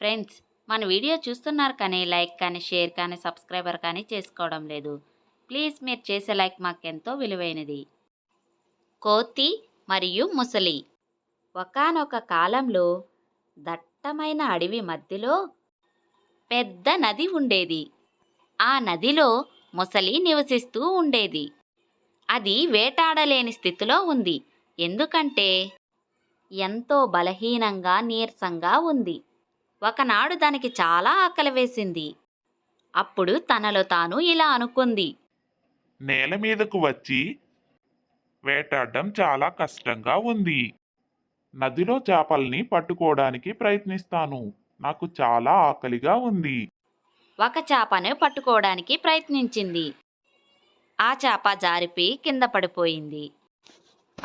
Friends మన video చూస్తున్నారు కానీ లైక్ కానీ షేర్ కానీ సబ్స్క్రైబర్ కానీ చేసుకోవడం లేదు. ప్లీజ్ మీరు చేసే లైక్ మాకెంతో విలువైనది. కోతి మరియు ముసలి. ఒకానొక కాలంలో దట్టమైన అడవి మధ్యలో పెద్ద నది ఉండేది. ఆ నదిలో ముసలి నివసిస్తూ ఉండేది. అది వేటాడలేని స్థితిలో ఉంది. ఎందుకంటే ఎంతో బలహీనంగా నీరసంగా ఉంది. ఒకనాడు దానికి చాలా ఆకలి వేసింది. అప్పుడు తనలో తాను ఇలా అనుకుంది. నేల మీదకు వచ్చి వేటాడడం చాలా కష్టంగా ఉంది. నదిలో చేపల్ని పట్టుకోవడానికి ప్రయత్నిస్తాను. నాకు చాలా ఆకలిగా ఉంది. ఒక చేపను పట్టుకోవడానికి ప్రయత్నించింది. ఆ చేప జారిపి కింద పడిపోయింది.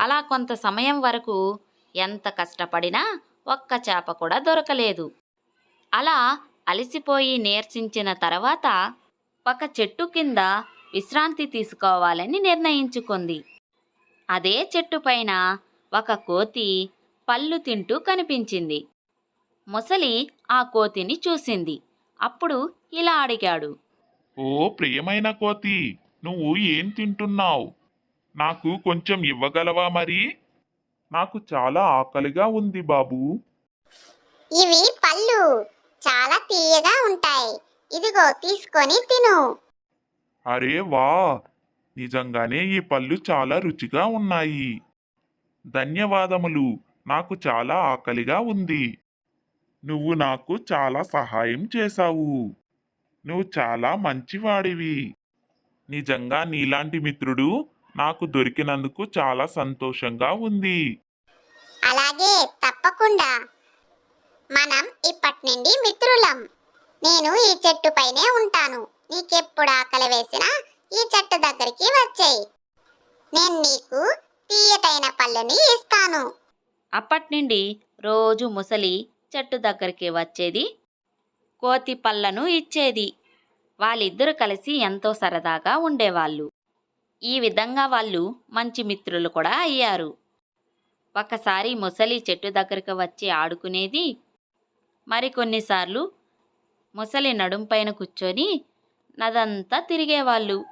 అలా కొంత సమయం వరకు ఎంత కష్టపడినా ఒక్క చేప కూడా దొరకలేదు. అలా అలసిపోయి నీరసించిన తర్వాత ఒక చెట్టు కింద విశ్రాంతి తీసుకోవాలని నిర్ణయించుకుంది. అదే చెట్టు పైన ఒక కోతి పళ్ళు తింటూ కనిపించింది. ముసలి ఆ కోతిని చూసింది. అప్పుడు ఇలా అడిగాడు. ఓ ప్రియమైన కోతి నువ్వు ఏం తింటున్నావు? నాకు కొంచెం ఇవ్వగలవా మరి? నాకు చాలా ఆకలిగా ఉంది బాబు. ఇవి పళ్ళు. చాలా తీయగా ఉంటాయి. ఇదిగో తీసుకొని తిను. అరే వా! నిజంగానే ఈ పళ్ళు చాలా రుచిగా ఉన్నాయి. ధన్యవాదములు. నాకు చాలా ఆకలిగా ఉంది. నువ్వు నాకు చాలా సహాయం చేశావు. నువ్వు చాలా మంచివాడివి. నిజంగా నీలాంటి మిత్రుడు నాకు దొరికినందుకు చాలా సంతోషంగా ఉంది. అలాగే తప్పకుండా. మనం ఇప్పటి నుండి మిత్రులం. నేను ఈ చెట్టు పైనే ఉంటాను. నీకెప్పుడు ఆకలి వేసినా ఈ చెట్టు దగ్గరికి వచ్చేయి. నేను నీకు తీయటైన పళ్ళని ఇస్తాను. అప్పటి నుండి రోజు ముసలి చెట్టు దగ్గరికి వచ్చేది. కోతి పళ్ళను ఇచ్చేది. వాళ్ళిద్దరూ కలిసి ఎంతో సరదాగా ఉండేవాళ్ళు. ఈ విధంగా వాళ్ళు మంచి మిత్రులు కూడా అయ్యారు. ఒకసారి ముసలి చెట్టు దగ్గరికి వచ్చి ఆడుకునేది మరికొన్నిసార్లు ముసలి నడుంపైన కూర్చొని నదంతా తిరిగేవాళ్ళు.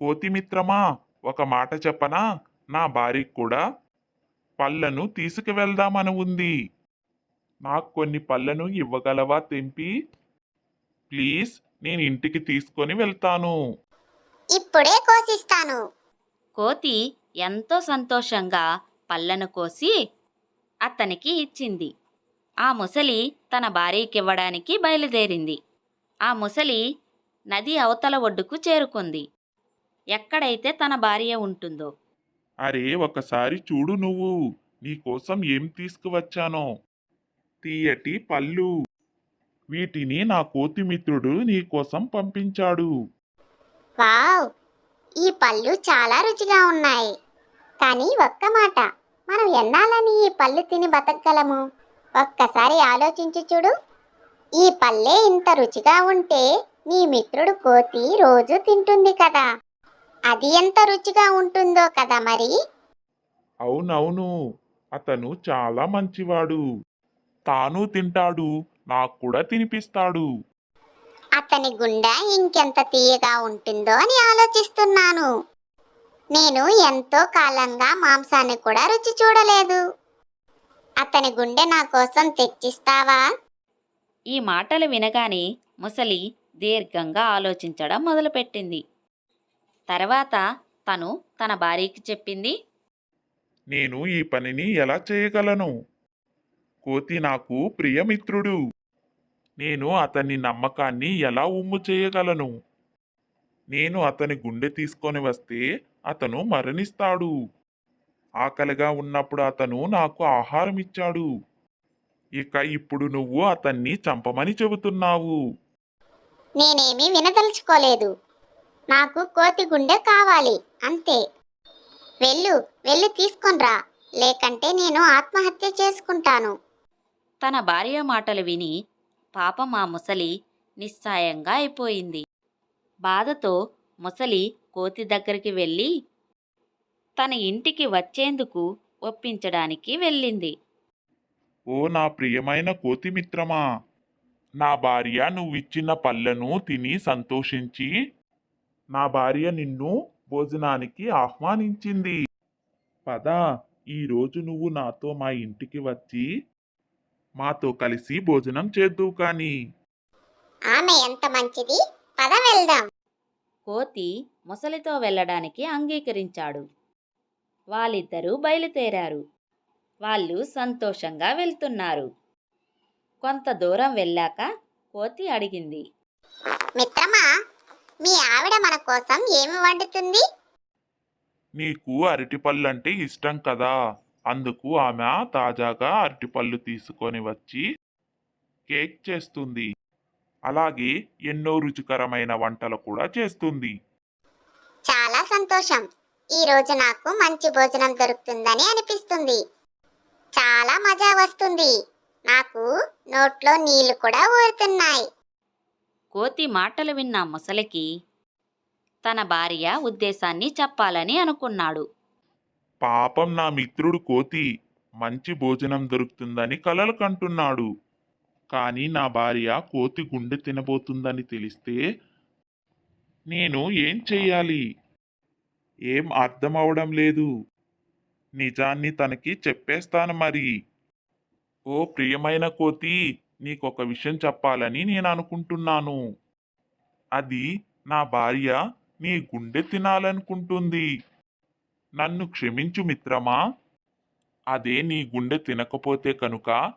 కోతి మిత్రమా ఒక మాట చెప్పనా? నా భార్యకు కూడా పళ్ళను తీసుకువెళ్దామని ఉంది. నాకు కొన్ని పళ్ళను ఇవ్వగలవా తెంపి? ప్లీజ్ నేను ఇంటికి తీసుకొని వెళ్తాను. ఇప్పుడే కోసిస్తాను. కోతి ఎంతో సంతోషంగా పళ్ళను కోసి అతనికి ఇచ్చింది. ఆ ముసలి తన భార్యకివ్వడానికి బయలుదేరింది. ఆ ముసలి నది అవతల ఒడ్డుకు చేరుకుంది. ఎక్కడైతే తన భార్య ఉంటుందో. అరే ఒకసారి చూడు నువ్వు. నీకోసం ఏం తీసుకువచ్చానో. తీయటి పళ్ళు. వీటిని నా కోతి మిత్రుడు నీకోసం పంపించాడు. వావ్! ఈ పళ్ళు చాలా రుచిగా ఉన్నాయి. కానీ ఒక్క మాట. మనం ఎన్నాలని ఈ పళ్ళు తిని బతకగలము? ఒక్కసారి ఆలోచించి చూడు. ఈ పళ్ళే ఇంత రుచిగా ఉంటే నీ మిత్రుడు కోతి రోజు తింటుంది కదా. అది ఎంత రుచిగా ఉంటుందో కదా మరి. అవునవును అతను చాలా మంచివాడు. తాను తింటాడు నాకు కూడా తినిపిస్తాడు. అతని గుండె ఇంకెంత తీయగా ఉంటుందో అని ఆలోచిస్తున్నాను. నేను ఎంతో కాలంగా మాంసాన్ని కూడా రుచి చూడలేదు. అతని గుండె నా కోసం తెచ్చిస్తావా? ఈ మాటలు వినగానే ముసలి దీర్ఘంగా ఆలోచించడం మొదలుపెట్టింది. తర్వాత తను తన భార్యకి చెప్పింది నేను ఈ పనిని ఎలా చేయగలను? కోతి నాకు ప్రియమిత్రుడు. నేను అతని నమ్మకాన్ని ఎలా ఉమ్ము చేయగలను? నేను అతని గుండె తీసుకొని వస్తే అతను మరణిస్తాడు. ఆకలిగా ఉన్నప్పుడు అతను నాకు ఆహారం ఇచ్చాడు. ఇక ఇప్పుడు నువ్వు అతన్ని చంపమని చెబుతున్నావు. నేనేమీ వినదలుచుకోలేదు. నాకు కోతి గుండె కావాలి అంతే. వెళ్ళు వెళ్ళి తీసుకొనిరా లేకంటే నేను ఆత్మహత్య చేసుకుంటాను. తన భార్య మాటలు విని పాపం ఆ ముసలి నిస్సాయంగా అయిపోయింది. బాధతో ముసలి కోతి దగ్గరికి వెళ్ళి తన ఇంటికి వచ్చేందుకు ఒప్పించడానికి వెళ్ళింది. ఓ నా ప్రియమైన కోతి మిత్రమా నా భార్య నువ్విచ్చిన పళ్ళను తిని సంతోషించి నా భార్య నిన్ను భోజనానికి ఆహ్వానించింది. పద ఈరోజు నువ్వు నాతో మా ఇంటికి వచ్చి మాతో కలిసి భోజనం చేద్దువు కానీ. ఆమె ఎంత మంచిది? పద వెళ్దాం. కోతి ముసలితో వెళ్ళడానికి అంగీకరించాడు. వాళ్ళిద్దరూ బయలుదేరారు. వాళ్ళు సంతోషంగా వెళ్తున్నారు. కొంత దూరం వెళ్ళాక కోతి అడిగింది. మిత్రమా మీ ఆవిడ మన కోసం ఏమి వండుతుంది? నీకు అరటిపళ్ళు అంటే ఇష్టం కదా. అందుకు ఆమె తాజాగా అరటిపళ్ళు తీసుకొని వచ్చి కేక్ చేస్తుంది. అలాగే ఎన్నో రుచికరమైన వంటలు కూడా చేస్తుంది. చాలా సంతోషం. ఈ రోజు నాకు మంచి భోజనం దొరుకుతుందని అనిపిస్తుంది. చాలా మజా వస్తుంది. నాకు నోట్లో నీళ్ళు కూడా ఊరుతున్నాయి. కోతి మాటలు విన్న ముసలికి తన భార్య ఉద్దేశాన్ని చెప్పాలని అనుకున్నాడు. పాపం నా మిత్రుడు కోతి మంచి భోజనం దొరుకుతుందని కలలు కంటున్నాడు. కానీ నా భార్య కోతి గుండె తినబోతుందని తెలిస్తే నేను ఏం చెయ్యాలి? ఏం అర్థం అవడం లేదు. నిజాన్ని తనకి చెప్పేస్తాను మరి. ఓ ప్రియమైన కోతి నీకొక విషయం చెప్పాలని నేను అనుకుంటున్నాను అది నా భార్య నీ గుండె తినాలనుకుంటుంది. నన్ను క్షమించు మిత్రమా? అదే నీ గుండె తినకపోతే కనుక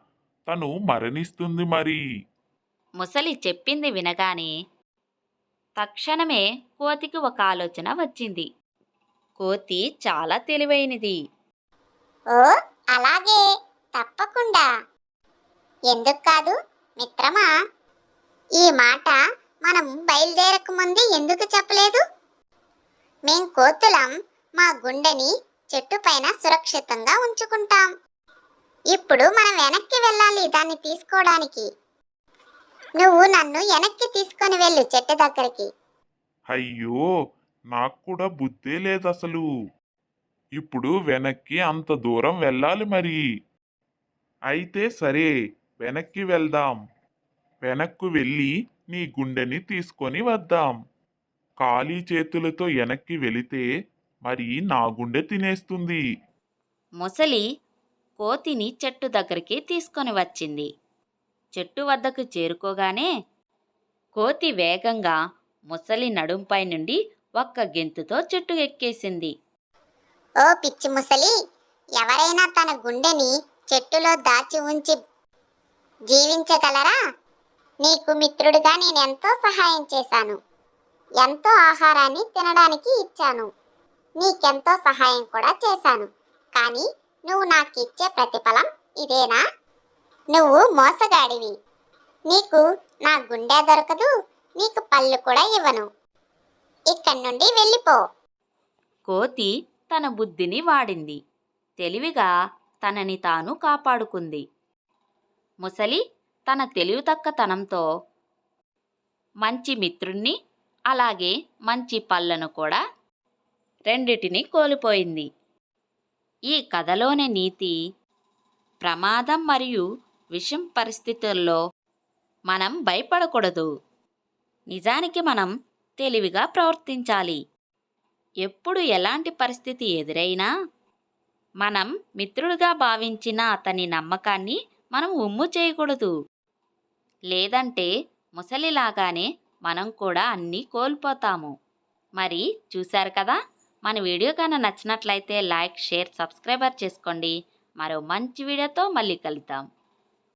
తను మరణిస్తుంది మరి. ముసలి చెప్పింది వినగానే తక్షణమే కోతికి ఒక ఆలోచన వచ్చింది. కోతి చాలా తెలివైనది. ఓ అలాగే. తప్పకుండా. ఎందుకు కాదు మిత్రమా? ఈ మాట మనం బయలుదేరక ముందే ఎందుకు చెప్పలేదు? మేం కోతులం మా గుండెని చెట్టు పైన సురక్షితంగా ఉంచుకుంటాం. ఇప్పుడు మనం వెనక్కి వెళ్ళాలి దాన్ని తీసుకోవడానికి. నువ్వు నన్ను వెనక్కి తీసుకొని వెళ్ళు చెట్టు దగ్గరికి. అయ్యో నాకు కూడా బుద్ధే లేదు అసలు ఇప్పుడు వెనక్కి అంత దూరం వెళ్ళాలి మరి. అయితే సరే వెనక్కి వెళ్దాం. వెనక్కు వెళ్ళి నీ గుండెని తీసుకొని వద్దాం. ఖాళీ చేతులతో వెనక్కి వెళితే మరి నా గుండె తినేస్తుంది. ముసలి కోతిని చెట్టు దగ్గరికి తీసుకొని వచ్చింది. చెట్టు వద్దకు చేరుకోగానే కోతి వేగంగా ముసలి నడుంపై నుండి ఒక్క గెంతుతో చెట్టు ఎక్కేసింది. ఓ పిచ్చి ముసలి ఎవరైనా తన గుండెని చెట్టులో దాచి ఉంచి జీవించగలరా? నీకు మిత్రుడిగా నేను ఎంతో సహాయం చేశాను. ఎంతో ఆహారాన్ని తినడానికి ఇచ్చాను. నీకెంతో సహాయం కూడా చేశాను. కానీ నువ్వు నాకు ఇచ్చే ప్రతిఫలం ఇదేనా? నువ్వు మోసగాడివి. నీకు నా గుండె దొరకదు నీకు పళ్ళు కూడా ఇవ్వను. ఇక్కడి నుండి వెళ్ళిపో. కోతి తన బుద్ధిని వాడింది. తెలివిగా తనని తాను కాపాడుకుంది. ముసలి తన తెలివితక్కతనంతో మంచి మిత్రుణ్ణి అలాగే మంచి పళ్ళను కూడా రెండిటిని కోల్పోయింది. ఈ కథలోని నీతి ప్రమాదం మరియు విషం పరిస్థితుల్లో మనం భయపడకూడదు. నిజానికి మనం తెలివిగా ప్రవర్తించాలి. ఎప్పుడు ఎలాంటి పరిస్థితి ఎదురైనా మనం మిత్రుడిగా భావించిన అతని నమ్మకాన్ని మనం ఉమ్ము చేయకూడదు. లేదంటే ముసలిలాగానే మనం కూడా అన్నీ కోల్పోతాము. మరి చూశారు కదా? మన వీడియో కన్నా నచ్చినట్లయితే లైక్ షేర్ సబ్స్క్రైబర్ చేసుకోండి. మరో మంచి వీడియోతో మళ్ళీ కలుద్దాం.